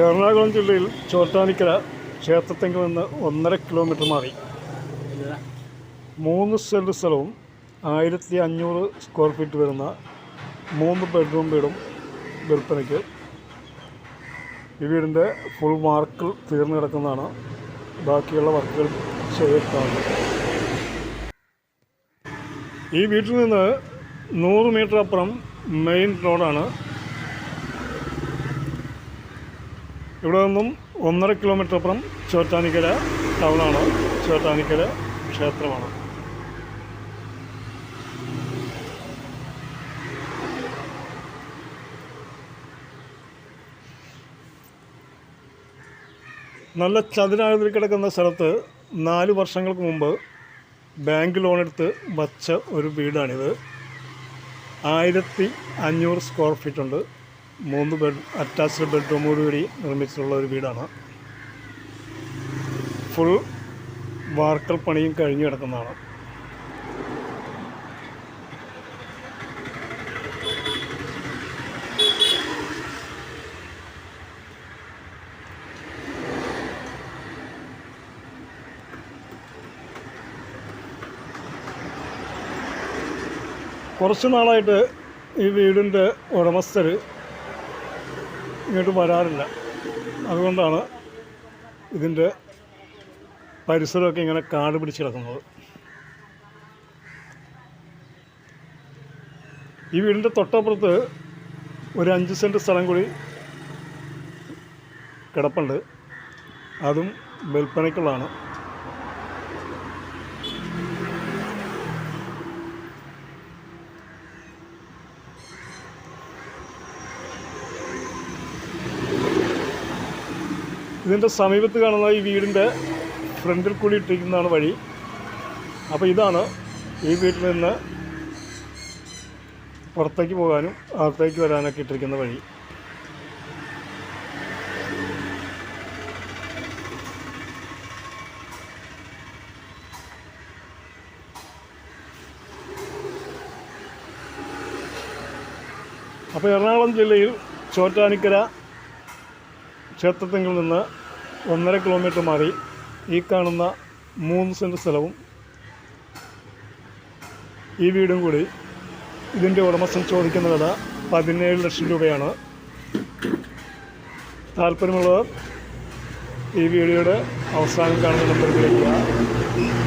എറണാകുളം ജില്ലയിൽ ചോറ്റാനിക്കര ക്ഷേത്രത്തെങ്കിൽ നിന്ന് ഒന്നര കിലോമീറ്റർ മാറി. മൂന്ന് സെന്റ് സ്ഥലവും ആയിരത്തി അഞ്ഞൂറ് സ്ക്വയർ ഫീറ്റ് വരുന്ന മൂന്ന് ബെഡ്റൂം വീടും വിൽപ്പനയ്ക്ക് ഈ വീടിന്റെ ഫുൾ മാർക്ക് തീർന്നു കിടക്കുന്നതാണ് ബാക്കിയുള്ള വർക്കുകൾ ചെയ്തിട്ടാണ് ഈ വീട്ടിൽ നിന്ന് നൂറ് മീറ്റർ അപ്പുറം മെയിൻ റോഡാണ് ഇവിടെ നിന്നും ഒന്നര കിലോമീറ്റർ അപ്പുറം ചോറ്റാനിക്കര ടൗണാണ് ചോറ്റാനിക്കര ക്ഷേത്രമാണ്. നല്ല ചതുരാകൃതിയിൽ കിടക്കുന്ന സ്ഥലത്ത് നാല് വർഷങ്ങൾക്ക് മുമ്പ് ബാങ്ക് ലോൺ എടുത്ത് വച്ച ഒരു വീടാണിത്. ആയിരത്തി അഞ്ഞൂറ് സ്ക്വയർ ഫീറ്റ് ഉണ്ട്. മൂന്ന് ബെഡ് അറ്റാച്ച്ഡ് ബെഡ്റൂമോടുകൂടി നിർമ്മിച്ചിട്ടുള്ള ഒരു വീടാണ്. ഫുൾ വാർക്കൽ പണിയും കഴിഞ്ഞു കിടക്കുന്നതാണ്. കുറച്ച് നാളായിട്ട് ഈ വീടിന്റെ ഉടമസ്ഥർ ഇങ്ങോട്ട് വരാറില്ല. അതുകൊണ്ടാണ് ഇതിന്റെ പരിസരമൊക്കെ ഇങ്ങനെ കാട് പിടിച്ച് കിടക്കുന്നത്. ഈ വീടിന്റെ തൊട്ടപ്പുറത്ത് ഒരു അഞ്ച് സെന്റ് സ്ഥലം കൂടി കിടപ്പുണ്ട്. അതും വിൽപ്പനയ്ക്കുള്ളതാണ്. ഇതിന്റെ സമീപത്ത് കാണുന്ന ഈ വീടിന്റെ ഫ്രണ്ടിൽ കൂടി ഇട്ടിരിക്കുന്നതാണ് വഴി. അപ്പോൾ ഇതാണ് ഈ വീട്ടിൽ നിന്ന് പുറത്തേക്ക് പോകാനും അകത്തേക്ക് വരാനൊക്കെ ഇട്ടിരിക്കുന്ന വഴി. അപ്പോൾ എറണാകുളം ജില്ലയിൽ ചോറ്റാനിക്കര ക്ഷേത്രത്തിൽ നിന്ന് ഒന്നര കിലോമീറ്റർ മാറി ഈ കാണുന്ന മൂന്ന് സെന്റ് സ്ഥലവും ഈ വീടും കൂടി ഇതിന്റെ ഉടമസ്ഥൻ ചോദിക്കുന്ന വില പതിനേഴ് ലക്ഷം രൂപയാണ്. താല്പര്യമുള്ളവർ ഈ വീഡിയോയുടെ അവസാനം കാണുന്ന നമ്പർ വിളിക്കുക